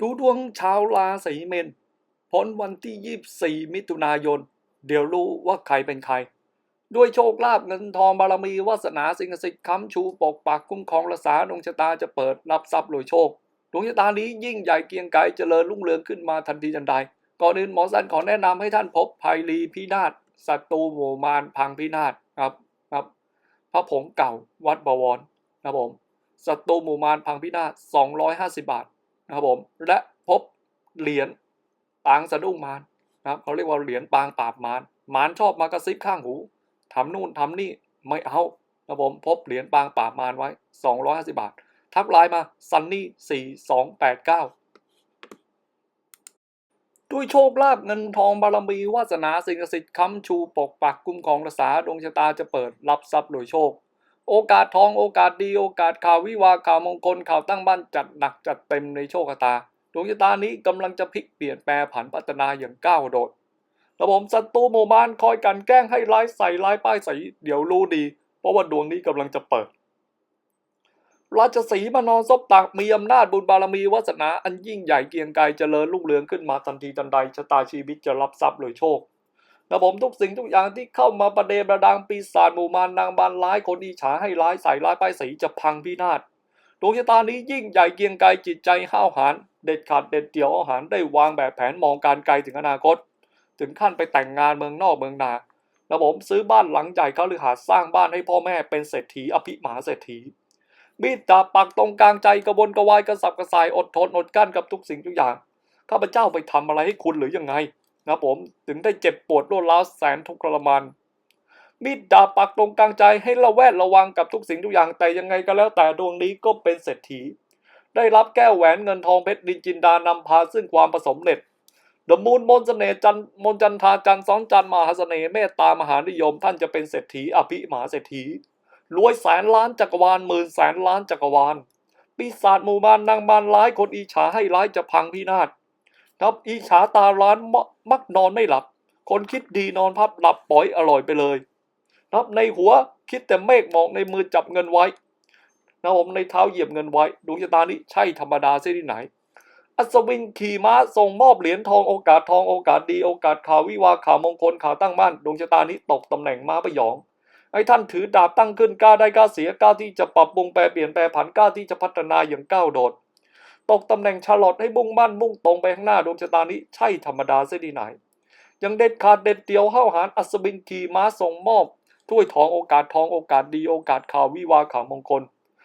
ดูดวงชาวราศีเมนพ้นวันที่ 24 มิถุนายน เดี๋ยวรู้ว่าใครเป็นใคร ด้วยโชคลาภเงินทองบารมีวาสนาสิ่งศักดิ์สิทธิ์ค้ำชูปกปักคุ้มครองรักษาดวงชะตาจะเปิดรับทรัพย์รวยโชคดวงชะตานี้ยิ่งใหญ่เกียงไกรเจริญรุ่งเรืองขึ้นมาทันทีทันใด ก่อนอื่นหมอสันขอแนะนำให้ท่านพบภัยรีพินาศศัตรูหมู่มารพังพินาศครับครับ พระผงเก่าวัดบวรนะครับผมศัตรูหมู่มารพังพินาศ250 บาท นะครับผม และพบเหรียญปางสะดุ้งมารนะครับเขาเรียกว่าเหรียญปางปราบมารมารชอบมากระซิบข้างหูทำนู่นทำนี่ไม่เอานะครับผมพบเหรียญปางปราบมารไว้ 250 บาท ทักไลน์มาซันนี่4289 ด้วยโชคลาภเงินทองบารมีวาสนาสิ่งศักดิ์สิทธิ์ค้ำชูปกปักคุ้มครองรักษาดวงชะตาจะเปิดรับทรัพย์โดยโชค โอกาสทองโอกาสดีโอกาสข่าววิวาข่าวมงคลข่าวตั้งบ้านจัดหนักจัดเต็มในโชคชะตาดวงชะตานี้กำลังจะพลิกเปลี่ยนแปลผันพัฒนาอย่างก้าวโดดระบบศัตรูหมู่บ้านคอยกันแกล้งให้ร้ายใส่ร้ายป้ายใส่เดี๋ยวรู้ดี เพราะว่าดวงนี้กำลังจะเปิด ราชสีมานอนซบตักมีอำนาจบุญบารมีวาสนาอันยิ่งใหญ่เกียงไกรเจริญรุ่งเรืองขึ้นมาทันทีทันใดชะตาชีวิตจะรับทรัพย์เลยโชค ระผมทุกสิ่งทุกอย่างที่เข้ามาประเดประดังปีศาจหมู่มารนางบานร้ายคนอิจฉาให้ร้ายใส่ร้ายป้ายสีจะพังพินาศดวงชะตานี้ยิ่งใหญ่เกียงไกรจิตใจห้าวหาญเด็ดขาดเด็ดเดี่ยวอาหารได้วางแบบแผนมองการไกลถึงอนาคต ถึงขั้นไปแต่งงานเมืองนอกเมืองนาระผมซื้อบ้านหลังใหญ่เขาหรือหาสร้างบ้านให้พ่อแม่เป็นเศรษฐีอภิมหาเศรษฐีมีดดาบปักตรงกลางใจกระวนกระวายกระสับกระส่ายอดทนอดกลั้นกับทุกสิ่งทุกอย่างข้าพเจ้าไปทำอะไรให้คุณหรือยังไง นะผมถึงได้เจ็บปวดรวดร้าวแสนทุกข์ทรมานมีดดาบปักตรงกลางใจให้ระแวดระวังกับทุกสิ่งทุกอย่างแต่ยังไงก็แล้วแต่ดวงนี้ก็เป็นเศรษฐี ได้รับแก้วแหวนเงินทองเพชรดินจินดานำพาซึ่งความผสมเร็จเดมูลมนเสน่จันมนจันทาจันซ้อนจันมหาเสน่ห์เมตตามหานิยม ท่านจะเป็นเศรษฐีอภิมหาเศรษฐีรวยแสนล้านจักรวาลหมื่นแสนล้านจักรวาลปีศาจหมู่บ้านนางบานร้ายคนอิจฉาให้ร้ายจะพังพินาศ ครับอิจฉาตาร้านมมักนอนไม่หลับ คนคิดดีนอนพับหลับปล่อยอร่อยไปเลยครับในหัวคิดแต่เมฆหมอกในมือจับเงินไว้นะผมในเท้าเหยียบเงินไว้ดวงชะตานี้ใช่ธรรมดาเสียที่ไหน อัศวินขี่ม้าส่งมอบเหรียญทองโอกาสทองโอกาสดีโอกาสข่าววิวาข่าวมงคลข่าวตั้งบ้านดวงชะตานี้ตกตำแหน่งม้าประยองให้ท่านถือดาบตั้งขึ้นกล้าได้กล้าเสียกล้าที่จะปรับปรุงแปลเปลี่ยนแปลผันกล้าที่จะพัฒนาอย่างก้าวโดด ตกตำแหน่งชาลอตให้มุ่งมั่นมุ่งตรงไปข้างหน้าดวงชะตานี้ใช่ธรรมดาเสียที่ไหน ยังเด็ดขาดเด็ดเดียวห้าหาญอัศวินขี่ม้าส่งมอบถ้วยทองโอกาสทองโอกาสดีโอกาสข่าววิวาข่าวมงคล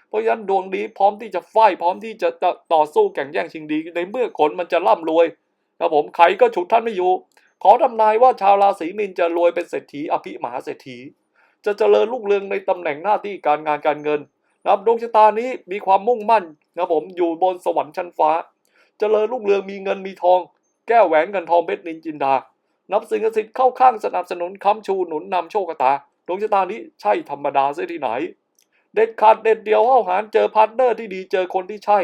เพราะฉะนั้นดวงดีพร้อมที่จะไฟพร้อมที่จะต่อสู้แข่งแย่งชิงดี ในเมื่อคนมันจะร่ำรวยครับผมใครก็ฉุดท่านไม่อยู่ ขอทำนายว่าชาวราศีมีนจะรวยเป็นเศรษฐีอภิมหาเศรษฐี จะเจริญรุ่งเรืองในตำแหน่งหน้าที่การงานการเงิน นะครับดวงชะตานี้มีความมุ่งมั่นนะผมอยู่บนสวรรค์ชั้นฟ้าเจริญรุ่งเรืองมีเงินมีทอง แก้วแหวนเงินทองเพชรนินจินดา นับสิ่งศักดิ์สิทธิ์เข้าข้างสนับสนุนค้ำชูหนุนนำโชคชะตาดวงชะตานี้ใช่ธรรมดาเสียที่ไหน เด็ดขาดเด็ดเดียวเข้าหารเจอพาร์ทเนอร์ที่ดีเจอคนที่ใช่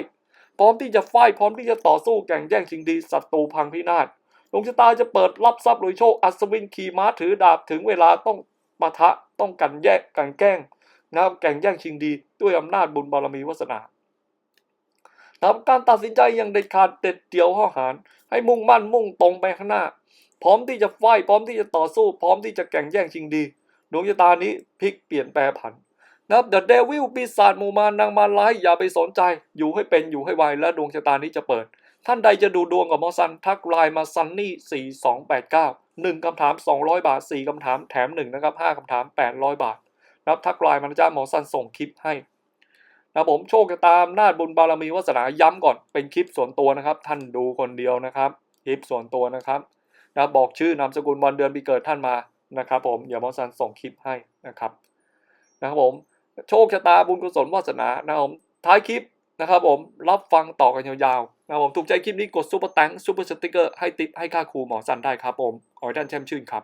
พร้อมที่จะไฟพร้อมที่จะต่อสู้แข่งแย่งชิงดีศัตรูพังพินาศดวงชะตาจะเปิดรับทรัพย์โดยโชคอัศวินขี่ม้าถือดาบถึงเวลาต้องปะทะต้องกันแยกกันแกล้ง นะครับแข่งแย่งชิงดีด้วยอำนาจบุญบารมีวาสนานะครับการตัดสินใจอย่างเด็ดขาดเด็ดเดี่ยวเข้าหาร ให้มุ่งมั่นมุ่งตรงไปข้างหน้า พร้อมที่จะไฟพร้อมที่จะต่อสู้ พร้อมที่จะแข่งแย่งชิงดีดวงชะตานี้พลิกเปลี่ยนแปลผันนะครับเดอะเดวิลปีศาจมูมารนางมารร้ายอย่าไปสนใจ อยู่ให้เป็นอยู่ให้ไวและดวงชะตานี้จะเปิด ท่านใดจะดูดวงกับหมอซันทักไลน์มาซันนี่สี่สองแปดเก้าหนึ่งคำถามสองร้อยบาทสี่คำถามแถมหนึ่งนะครับห้าคำถามแปดร้อยบาท นะครับทักไลน์มานะจ้าหมอซันส่งคลิปให้นะผมโชคจะตามนาจบุญบารมีวาสนาย้ำก่อนเป็นคลิปส่วนตัวนะครับ ท่านดูคนเดียวนะครับคลิปส่วนตัวนะครับนะบอกชื่อนามสกุลวันเดือนปีเกิดท่านมานะครับ ผมเดี๋ยวหมอซันส่งคลิปให้นะครับนะครับผมโชคชะตาบุญกุศลวาสนานะครับผมท้ายคลิปนะครับผมรับฟังต่อกันยาวๆนะครับผมถูกใจคลิปนี้กดซุปเปอร์แตงซุปเปอร์สติ๊กเกอร์ให้ติปให้ค่าครูหมอสันได้ครับผมขอให้ท่านแช่มชื่นครับ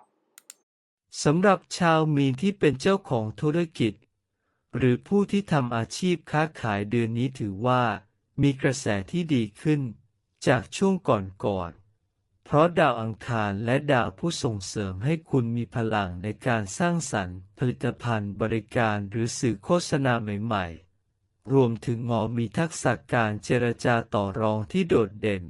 สำหรับชาวมีนที่เป็นเจ้าของธุรกิจ หรือผู้ที่ทำอาชีพค้าขายเดือนนี้ถือว่า มีกระแสที่ดีขึ้น จากช่วงก่อนๆ เพราะดาวอังคารและดาวผู้ส่งเสริมให้คุณมีพลังในการสร้างสรรค์ ผลิตภัณฑ์บริการหรือสื่อโฆษณาใหม่ๆ รวมถึงหมอมีทักษะการเจรจาต่อรองที่โดดเด่น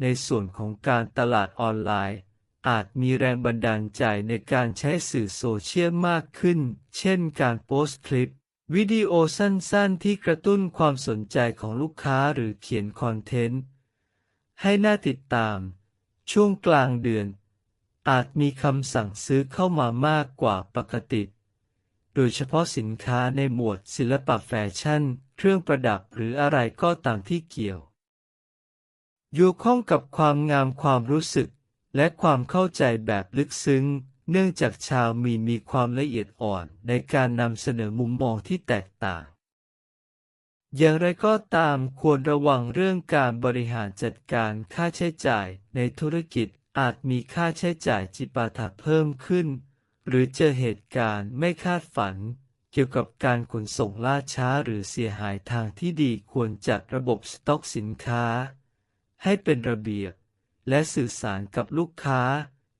ในส่วนของการตลาดออนไลน์ อาจมีแรงบันดาลใจในการใช้สื่อโซเชียลมากขึ้น เช่นการโพสต์คลิป วิดีโอสั้นๆ ที่กระตุ้นความสนใจของลูกค้าหรือเขียนคอนเทนต์ ให้น่าติดตาม ช่วงกลางเดือน อาจมีคำสั่งซื้อเข้ามามากกว่าปกติ โดยเฉพาะสินค้าในหมวดศิลปะแฟชั่น เครื่องประดับหรืออะไรก็ตามที่เกี่ยวเกี่ยวข้องกับความงามความรู้สึก และความเข้าใจแบบลึกซึ้ง เนื่องจากชาวมีนมีความละเอียดอ่อนในการนำเสนอมุมมองที่แตกต่าง อย่างไรก็ตามควรระวังเรื่องการบริหารจัดการค่าใช้จ่ายในธุรกิจอาจมีค่าใช้จ่ายจิปาถะเพิ่มขึ้น หรือเจอเหตุการณ์ไม่คาดฝัน เกี่ยวกับการขนส่งล่าช้าหรือเสียหายทางที่ดีควรจัดระบบสต็อกสินค้า ให้เป็นระเบียบ และสื่อสารกับลูกค้า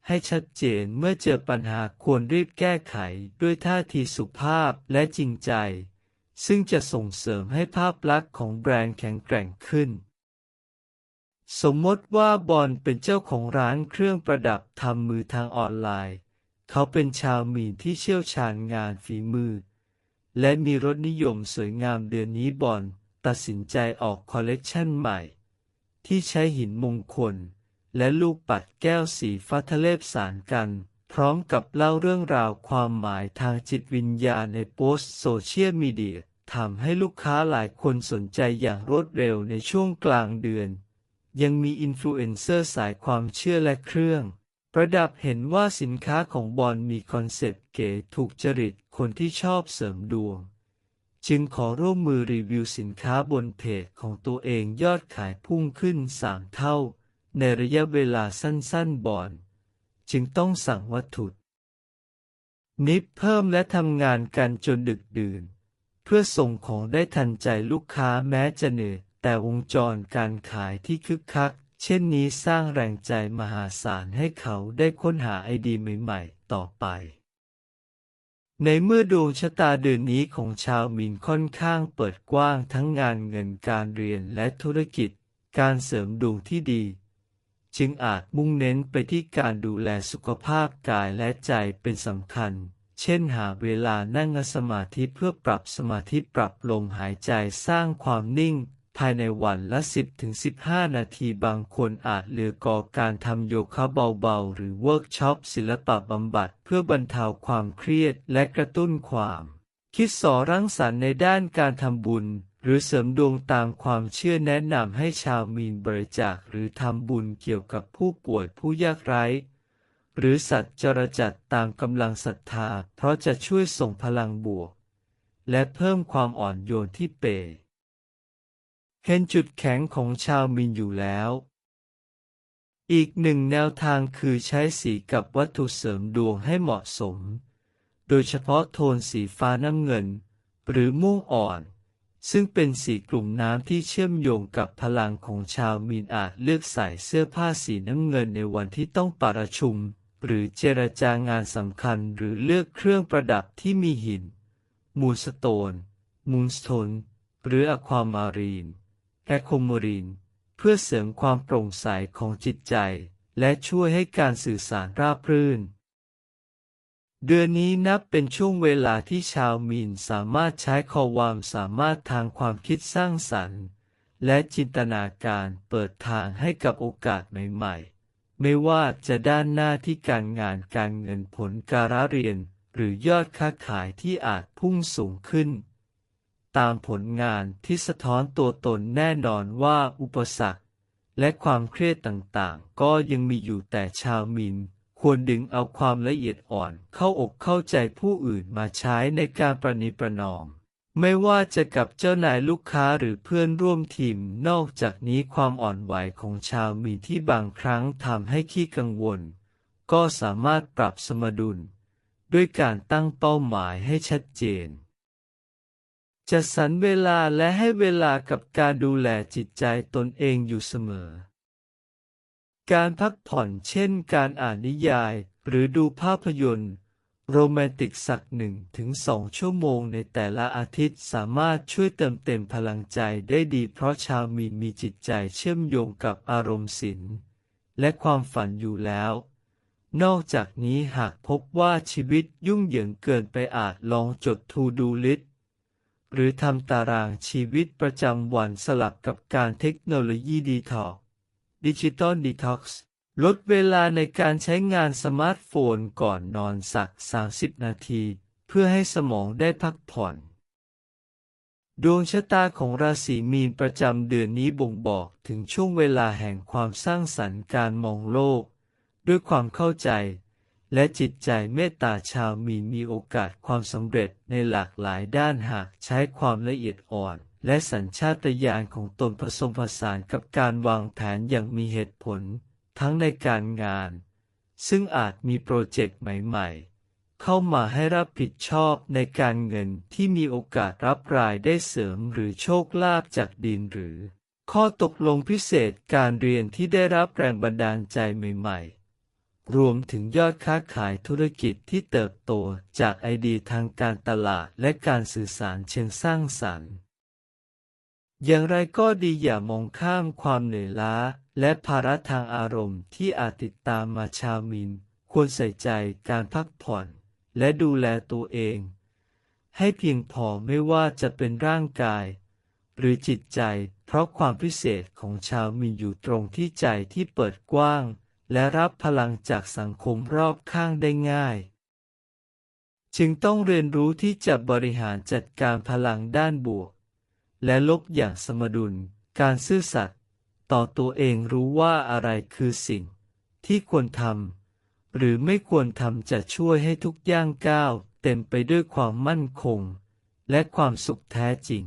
ให้ชัดเจนเมื่อเจอปัญหาควรรีบแก้ไขด้วยท่าทีสุภาพและจริงใจ ซึ่งจะส่งเสริมให้ภาพลักษณ์ของแบรนด์แข็งแกร่งขึ้น สมมติว่าบอลเป็นเจ้าของร้านเครื่องประดับทำมือทางออนไลน์ เขาเป็นชาวมีนที่เชี่ยวชาญงานฝีมือ และมีรสนิยมสวยงามเดือนนี้บอลตัดสินใจออกคอลเลกชันใหม่ ที่ใช้หินมงคล และลูกปัดแก้วสีฟ้าทะเลบสารกัน พร้อมกับเล่าเรื่องราวความหมายทางจิตวิญญาณในโพสต์โซเชียลมีเดียทำให้ลูกค้าหลายคนสนใจอย่างรวดเร็วในช่วงกลางเดือน ยังมีอินฟลูเอนเซอร์สายความเชื่อและเครื่อง ประดับเห็นว่าสินค้าของบอลมีคอนเซ็ปต์เก๋ถูกจริตคนที่ชอบเสริมดวง จึงขอร่วมมือรีวิวสินค้าบนเพจของตัวเองยอดขายพุ่งขึ้นสามเท่า ในระยะเวลาสั้นๆบอลจึงต้องสั่งวัตถุนิบเพิ่มและทำงานกันจนดึกดื่น เพื่อส่งของได้ทันใจลูกค้าแม้จะเหนื่อยแต่วงจรการขายที่คึกคัก เช่นนี้สร้างแรงใจมหาศาลให้เขาได้ค้นหาไอเดียใหม่ๆ ต่อไป ในเมื่อดวงชะตาเดือนนี้ของชาวมินค่อนข้างเปิดกว้างทั้งงานเงินการเรียนและธุรกิจ การเสริมดวงที่ดี จึงอาจมุ่งเน้นไปที่การดูแลสุขภาพกายและใจเป็นสำคัญ เช่นหาเวลานั่งสมาธิเพื่อปรับสมาธิปรับลมหายใจสร้างความนิ่ง ภายในวันละ 10-15 นาทีบางคนอาจเลือกก่อการทำโยคะเบาๆ หรือเวิร์กช็อปศิลปะบำบัดเพื่อบรรเทาความเครียดและกระตุ้นความ คิดสอรังสรรค์ในด้านการทำบุญ หรือเสริมดวงตามความเชื่อแนะนำให้ชาวมีนบริจาคหรือทำบุญเกี่ยวกับผู้ป่วยผู้ยากไร้ หรือสัตว์จรจัดตามกำลังศรัทธา เพราะจะช่วยส่งพลังบวก และเพิ่มความอ่อนโยนที่เปย์เห็นจุดแข็งของชาวมินอยู่แล้ว อีกหนึ่งแนวทางคือใช้สีกับวัตถุเสริมดวงให้เหมาะสม โดยเฉพาะโทนสีฟ้าน้ำเงิน หรือม่วงอ่อน ซึ่งเป็นสีกลุ่มน้ำที่เชื่อมโยงกับพลังของชาวมีนอาจเลือกใส่เสื้อผ้าสีน้ำเงินในวันที่ต้องประชุม หรือเจรจางานสำคัญหรือเลือกเครื่องประดับที่มีหิน มูสโตน มูลสโตน หรืออะความารีนและโคโมรินเพื่อเสริมความโปร่งใสของจิตใจ และช่วยให้การสื่อสารราบรื่น เดือนนี้นับเป็นช่วงเวลาที่ชาวมีนสามารถใช้ความสามารถทางความคิดสร้างสรรค์ และจินตนาการเปิดทางให้กับโอกาสใหม่ๆ ไม่ว่าจะด้านหน้าที่การงานการเงินผลการเรียน หรือยอดค้าขายที่อาจพุ่งสูงขึ้น ตามผลงานที่สะท้อนตัวตนแน่นอนว่าอุปสรรค และความเครียดต่างๆ ก็ยังมีอยู่แต่ชาวมิน ควรดึงเอาความละเอียดอ่อนเข้าอกเข้าใจผู้อื่นมาใช้ในการประนีประนอม ไม่ว่าจะกับเจ้านายลูกค้าหรือเพื่อนร่วมทีม นอกจากนี้ความอ่อนไหวของชาวมีนที่บางครั้งทำให้ขี้กังวล ก็สามารถปรับสมดุล ด้วยการตั้งเป้าหมายให้ชัดเจนจัดสรรเวลาและให้เวลากับการดูแลจิตใจตนเองอยู่เสมอ การพักผ่อนเช่นการอ่านนิยาย หรือดูภาพยนตร์ โรแมนติกสักหนึ่งถึงสองชั่วโมงในแต่ละอาทิตย์สามารถช่วยเติมเต็มพลังใจได้ดีเพราะชาวมีนมีจิตใจเชื่อมโยงกับอารมณ์ศิลป์และความฝันอยู่แล้ว นอกจากนี้หากพบว่าชีวิตยุ่งเหยิงเกินไปอาจลองจด To Do List หรือทำตารางชีวิตประจำวันสลับกับการเทคโนโลยีดีทอก ดิจิตอลดีท็อกซ์ลดเวลาในการใช้งานสมาร์ทโฟนก่อนนอนสัก 30 นาที เพื่อให้สมองได้พักผ่อน ดวงชะตาของราศีมีนประจำเดือนนี้บ่งบอกถึงช่วงเวลาแห่งความสร้างสรรค์การมองโลก ด้วยความเข้าใจ และจิตใจเมตตาชาวมีนมีโอกาสความสำเร็จในหลากหลายด้านหากใช้ความละเอียดอ่อน และสัญชาตญาณของตนผสมผสานกับการวางแผนอย่างมีเหตุผล ทั้งในการงาน ซึ่งอาจมีโปรเจกต์ใหม่ ๆ เข้ามาให้รับผิดชอบในการเงินที่มีโอกาสรับรายได้เสริมหรือโชคลาภจากดินหรือ ข้อตกลงพิเศษการเรียนที่ได้รับแรงบันดาลใจใหม่ ๆรวมถึงยอดค้าขายธุรกิจที่เติบโตจากไอเดียทางการตลาดและการสื่อสารเชิงสร้างสรรค์ อย่างไรก็ดีอย่ามองข้ามความเหนื่อยล้า และภาระทางอารมณ์ที่อาจติดตามมาชาวมิน ควรใส่ใจการพักผ่อน และดูแลตัวเอง ให้เพียงพอไม่ว่าจะเป็นร่างกาย หรือจิตใจ เพราะความพิเศษของชาวมินอยู่ตรงที่ใจที่เปิดกว้าง และรับพลังจากสังคมรอบข้างได้ง่าย จึงต้องเรียนรู้ที่จะบริหารจัดการพลังด้านบวก และลบอย่างสมดุล การซื่อสัตย์ต่อตัวเองรู้ว่าอะไรคือสิ่ง ที่ควรทำหรือไม่ควรทำจะช่วยให้ทุกย่างก้าวเต็มไปด้วยความมั่นคง และความสุขแท้จริง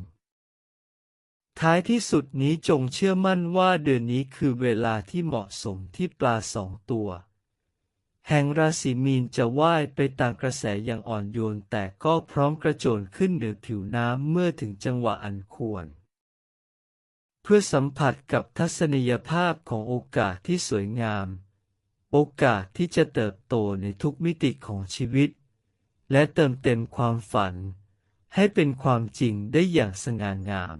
ท้ายที่สุดนี้จงเชื่อมั่นว่าเดือนนี้คือเวลาที่เหมาะสมที่ปลาสองตัว แห่งราศีมีนจะว่ายไปตามกระแสอย่างอ่อนโยนแต่ก็พร้อมกระโจนขึ้นเหนือผิวน้ำเมื่อถึงจังหวะอันควร เพื่อสัมผัสกับทัศนียภาพของโอกาสที่สวยงาม โอกาสที่จะเติบโตในทุกมิติของชีวิต และเติมเต็มความฝัน ให้เป็นความจริงได้อย่างสง่างาม